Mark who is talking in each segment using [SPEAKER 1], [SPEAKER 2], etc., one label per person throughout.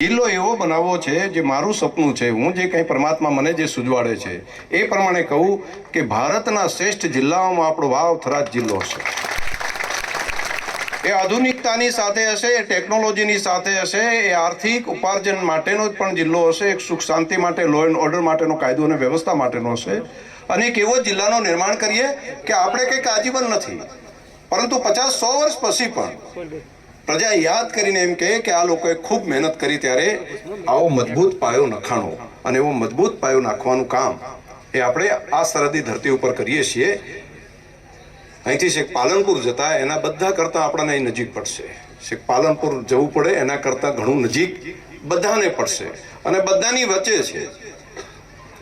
[SPEAKER 1] જિલ્લો એવો બનાવવો છે જે મારું સપનું છે હું જે કંઈ પરમાત્મા મને જે સુજવાડે છે એ પ્રમાણે કહું કે ભારતના શ્રેષ્ઠ જિલ્લાઓમાં આપણો વાવ થરાદ જિલ્લો છે એ આધુનિકતાની સાથે હશે, એ ટેકનોલોજીની સાથે હશે, એ આર્થિક ઉપાર્જન માટેનો પણ જિલ્લો હશે, એક સુખ શાંતિ માટે લો એન્ડ ઓર્ડર માટેનો કાયદો અને વ્યવસ્થા માટેનો હશે. અને એક એવો જિલ્લાનું નિર્માણ કરીએ કે આપણે કંઈક આજીવન નથી. પરંતુ પચાસ સો વર્ષ પછી પણ પ્રજા યાદ કરીને એમ કહે કે આ લોકોએ ખૂબ મહેનત કરી ત્યારે આવો મજબૂત પાયો નખાણો અને એવો મજબૂત પાયો નાખવાનું કામ એ આપણે આ સરહદી ધરતી ઉપર કરીએ છીએ. અહીંથી શેખ પાલનપુર જતા એના બધા કરતાં આપણને અહીં નજીક પડશે. શેખ પાલનપુર જવું પડે, એના કરતાં ઘણું નજીક બધાને પડશે. અને બધાની વચ્ચે છે,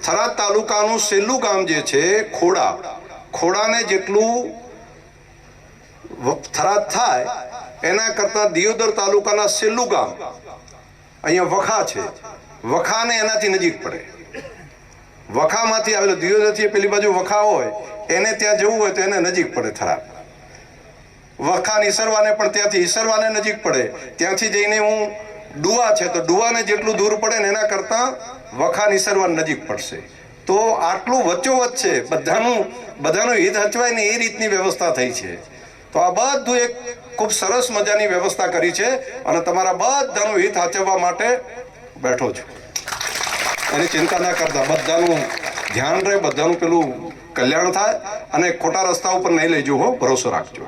[SPEAKER 1] થરાદ તાલુકાનું છેલ્લું ગામ જે છે, ખોડા. ખોડાને જેટલું થરાદ થાય, એના કરતાં દિયોદર તાલુકાના છેલ્લું ગામ અહીંયા વખા છે. વખાને એનાથી નજીક પડે. વખામાંથી આવેલો દિયોદરથી પેલી બાજુ વખા હોય, એને ત્યાં જવું હોય તો એને નજીક પડે થરાદ. વખાન ઈસરવાને પણ ત્યાંથી ઈસરવાને નજીક પડે. ત્યાંથી જઈને હું ડુવા છે તો ડુવાને જેટલું દૂર પડે ને એના કરતાં વખાન ઈસરવાન નજીક પડશે. તો આટલું વચ્ચોવચ્ચ છે, બધાનું બધાનું હિત હચવાય ને એ રીતની વ્યવસ્થા થઈ છે. તો આ બધું એક ખૂબ સરસ મજાની વ્યવસ્થા કરી છે અને તમારા બધાનું હિત હાચવવા માટે બેઠો છું. એની ચિંતા ના કરતા. બધાનું ધ્યાન રહે, બધાનું પેલું કલ્યાણ થાય અને ખોટા રસ્તા ઉપર નહીં લઈ જવું હો, ભરોસો રાખજો.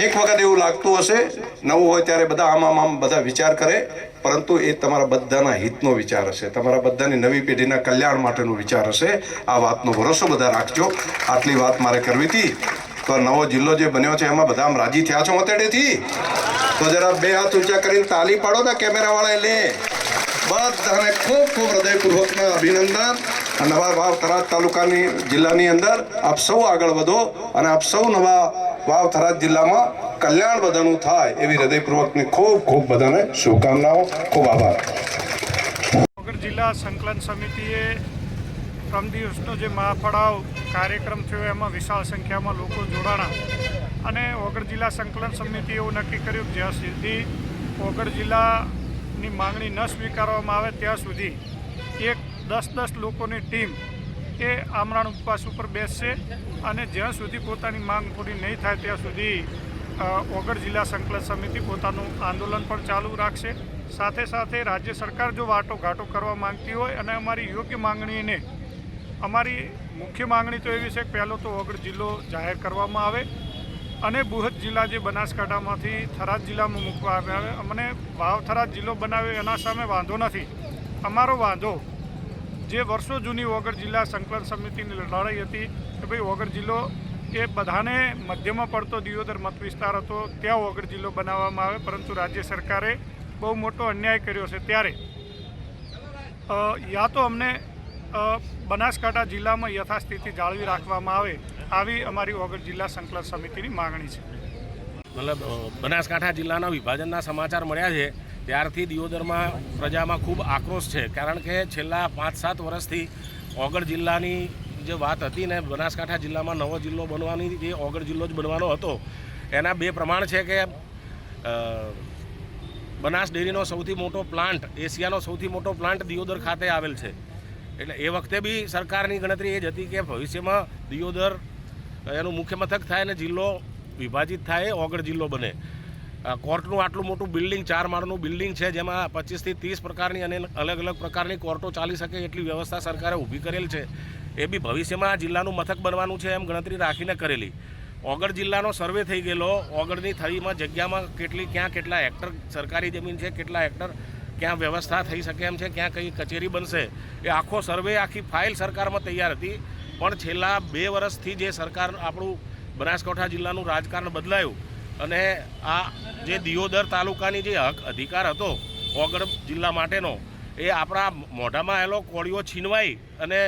[SPEAKER 1] એક વખત એવું લાગતું હશે, નવું હોય ત્યારે બધા આમ આમ આમ બધા વિચાર કરે, પરંતુ એ તમારા બધાના હિતનો વિચાર હશે. તમારા બધાની નવી પેઢીના કલ્યાણ માટેનો વિચાર હશે. આ વાતનો ભરોસો બધા રાખજો. આટલી વાત મારે કરવી હતી. તો નવો જિલ્લો જે બન્યો છે, એમાં બધા આમ રાજી થયા છો મતેડેથી? તો જરા બે હાથ ઊંચા કરીને તાલી પાડો ને કેમેરાવાળાએ લે. બધાને ખૂબ ખૂબ હૃદયપૂર્વકના અભિનંદન. અને નવા વાવ થરાદ તાલુકાની જિલ્લાની અંદર આપ સૌ આગળ વધો અને આપ સૌ નવા વાવ થરાદ જિલ્લામાં કલ્યાણ બધાનું થાય એવી હૃદયપૂર્વકની ખૂબ ખૂબ બધાને શુભકામનાઓ. ખૂબ આભાર.
[SPEAKER 2] જિલ્લા સંકલન સમિતિએ ત્રણ દિવસનો જે મહાફળાવ કાર્યક્રમ થયો એમાં વિશાળ સંખ્યામાં લોકો જોડાણા અને વગર જિલ્લા સંકલન સમિતિએ એવું નક્કી કર્યું કે જ્યાં સુધી વગર જિલ્લાની માંગણી ન સ્વીકારવામાં આવે ત્યાં સુધી એક દસ દસ લોકોની ટીમ એ આમરણ ઉપવાસ ઉપર બેસશે અને જ્યાં સુધી પોતાની માંગ પૂરી નહીં થાય ત્યાં સુધી ઓગળ જિલ્લા સંકલન સમિતિ પોતાનું આંદોલન પણ ચાલુ રાખશે. સાથે સાથે રાજ્ય સરકાર જો વાટોઘાટો કરવા માંગતી હોય અને અમારી યોગ્ય માંગણીને, અમારી મુખ્ય માંગણી તો એવી છે કે પહેલો તો ઓગળ જિલ્લો જાહેર કરવામાં આવે અને બૃહદ જિલ્લા જે બનાસકાંઠામાંથી થરાદ જિલ્લામાં મૂકવામાં આવે અમને વાવ થરાદ જિલ્લો બનાવ્યો એના સામે વાંધો નથી. અમારો વાંધો જે વર્ષો જૂની વગર જિલ્લા સંકલન સમિતિની લડાઈ હતી કે ભાઈ વગર જિલ્લો એ બધાને મધ્યમાં પડતો દિયોદર મત વિસ્તાર હતો, ત્યાં વગર જિલ્લો બનાવવામાં આવે, પરંતુ રાજ્ય સરકારે બહુ મોટો અન્યાય કર્યો છે. ત્યારે યા તો અમને બનાસકાંઠા જિલ્લામાં યથાસ્થિતિ જાળવી રાખવામાં આવે આવી અમારી વગર જિલ્લા સંકલન સમિતિની માગણી છે.
[SPEAKER 3] મતલબ બનાસકાંઠા જિલ્લાના વિભાજનના સમાચાર મળ્યા છે, ત્યારથી દિયોદરમાં પ્રજામાં ખૂબ આક્રોશ છે. કારણ કે છેલ્લા પાંચ સાત વર્ષથી ઓગળ જિલ્લાની જે વાત હતી ને, બનાસકાંઠા જિલ્લામાં નવો જિલ્લો બનવાની જે ઓગળ જિલ્લો જ બનવાનો હતો. એના બે પ્રમાણ છે કે બનાસ ડેરીનો સૌથી મોટો પ્લાન્ટ, એશિયાનો સૌથી મોટો પ્લાન્ટ દિયોદર ખાતે આવેલ છે. એટલે એ વખતે બી સરકારની ગણતરી એ જ હતી કે ભવિષ્યમાં દિયોદર, એનું મુખ્ય મથક થાય અને જિલ્લો વિભાજિત થાય, ઓગળ જિલ્લો બને. કોર્ટનું આટલું મોટું બિલ્ડિંગ, ચાર માળનું બિલ્ડિંગ છે, જેમાં પચીસથી ત્રીસ પ્રકારની અને અલગ અલગ પ્રકારની કોર્ટો ચાલી શકે એટલી વ્યવસ્થા સરકારે ઊભી કરેલ છે. એ બી ભવિષ્યમાં જિલ્લાનું મથક બનવાનું છે એમ ગણતરી રાખીને કરેલી. ઓગળ જિલ્લાનો સર્વે થઈ ગયેલો. ઓગળની થળીમાં જગ્યામાં કેટલી, ક્યાં કેટલા હેક્ટર સરકારી જમીન છે, કેટલા હેક્ટર ક્યાં વ્યવસ્થા થઈ શકે એમ છે, ક્યાં કઈ કચેરી બનશે, એ આખો સર્વે આખી ફાઇલ સરકારમાં તૈયાર હતી. પણ છેલ્લા બે વર્ષથી જે સરકાર આપણું બનાસકાંઠા જિલ્લાનું રાજકારણ બદલાયું અને આ જે દિયોદર તાલુકાની જે હક અધિકાર હતો ઓગળ જિલ્લા માટેનો, એ આપણા મોઢામાં આવેલો કોળીઓ છીનવાઈ અને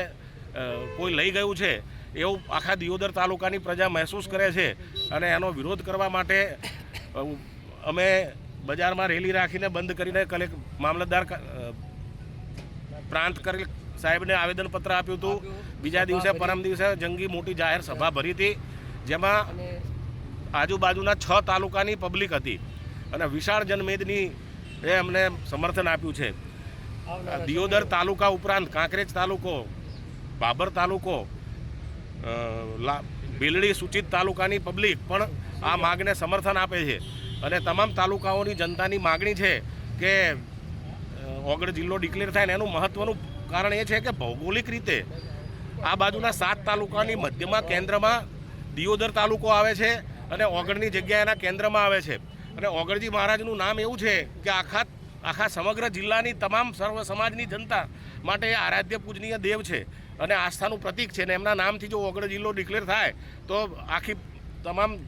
[SPEAKER 3] કોઈ લઈ ગયું છે, એવું આખા દિયોદર તાલુકાની પ્રજા મહેસૂસ કરે છે. અને એનો વિરોધ કરવા માટે અમે બજારમાં રેલી રાખીને બંધ કરીને કલેક્ટ મામલતદાર પ્રાંત કરેલ સાહેબને આવેદનપત્ર આપ્યું હતું. બીજા દિવસે પરમ દિવસે જંગી મોટી જાહેર સભા ભરી હતી જેમાં આજુબાજુના છ તાલુકાની પબ્લિક હતી. અને વિશાળ જનમેદની એ અમને સમર્થન આપ્યું છે. દિયોદર તાલુકા ઉપરાંત કાંકરેજ તાલુકો બાબર તાલુકો બેલડી સૂચિત તાલુકાની પબ્લિક પણ આ માગને સમર્થન આપે છે. અને તમામ તાલુકાઓની જનતાની માગણી છે કે ઓગળ જિલ્લો ડિક્લેર થાય ને એનું મહત્વનું કારણ એ છે કે ભૌગોલિક રીતે આ બાજુના સાત તાલુકાની મધ્યમાં કેન્દ્રમાં દિયોદર તાલુકો આવે છે અને ઓગળની જગ્યા એના કેન્દ્રમાં આવે છે. અને ઓગળજી મહારાજનું નામ એવું છે કે આખા આખા સમગ્ર જિલ્લાની તમામ સર્વ સમાજની જનતા માટે એ આરાધ્ય પૂજનીય દેવ છે અને આસ્થાનું પ્રતીક છે ને એમના નામથી જો ઓગળ જિલ્લો ડિક્લેર થાય તો આખી તમામ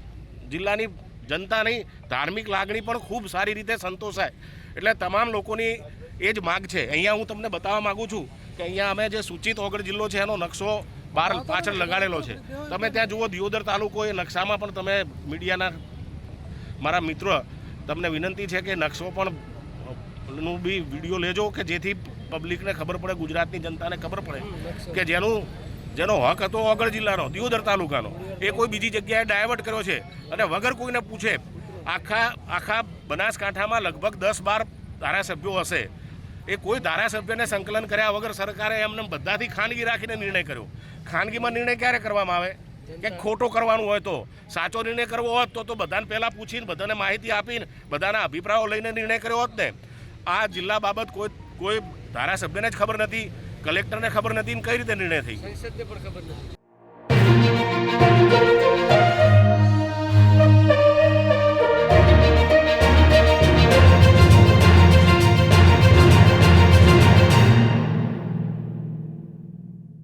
[SPEAKER 3] જિલ્લાની જનતાની ધાર્મિક લાગણી પણ ખૂબ સારી રીતે સંતોષાય. એટલે તમામ લોકોની એ જ માગ છે. અહીંયા હું તમને બતાવવા માગું છું કે અહીંયા અમે જે સૂચિત ઓગળ જિલ્લો છે એનો નકશો બહાર પાછળ લગાડેલો છે. તમે ત્યાં જુઓ દિયોદર તાલુકો એ નકશામાં પણ તમે મીડિયાના મારા મિત્રો તમને વિનંતી છે કે નકશો પણ નું બી વીડિયો લેજો કે જેથી પબ્લિકને ખબર પડે ગુજરાતની જનતાને ખબર પડે કે જેનું જેનો હક હતો ઓગળ જિલ્લાનો, દિયોદર તાલુકાનો. એ કોઈ બીજી જગ્યાએ ડાયવર્ટ કર્યો છે. અને વગર કોઈને પૂછે, આખા આખા બનાસકાંઠામાં લગભગ દસ બાર ધારાસભ્યો હશે. એ કોઈ ધારાસભ્યને સંકલન કર્યા વગર સરકારે એમને બધાથી ખાનગી રાખીને નિર્ણય કર્યો. ખાનગીમાં નિર્ણય ક્યારે કરવામાં આવે? કે ખોટો કરવાનું હોય તો? સાચો નિર્ણય કરવો હોત તો તો બધાને પહેલાં પૂછીને, બધાને માહિતી આપીને, બધાના અભિપ્રાયો લઈને નિર્ણય કર્યો હોત ને. આ જિલ્લા બાબત કોઈ કોઈ ધારાસભ્યને જ ખબર નથી. કલેક્ટરને ખબર નથી કઈ રીતે નિર્ણય થઈ
[SPEAKER 4] સંસદને પણ ખબર નથી.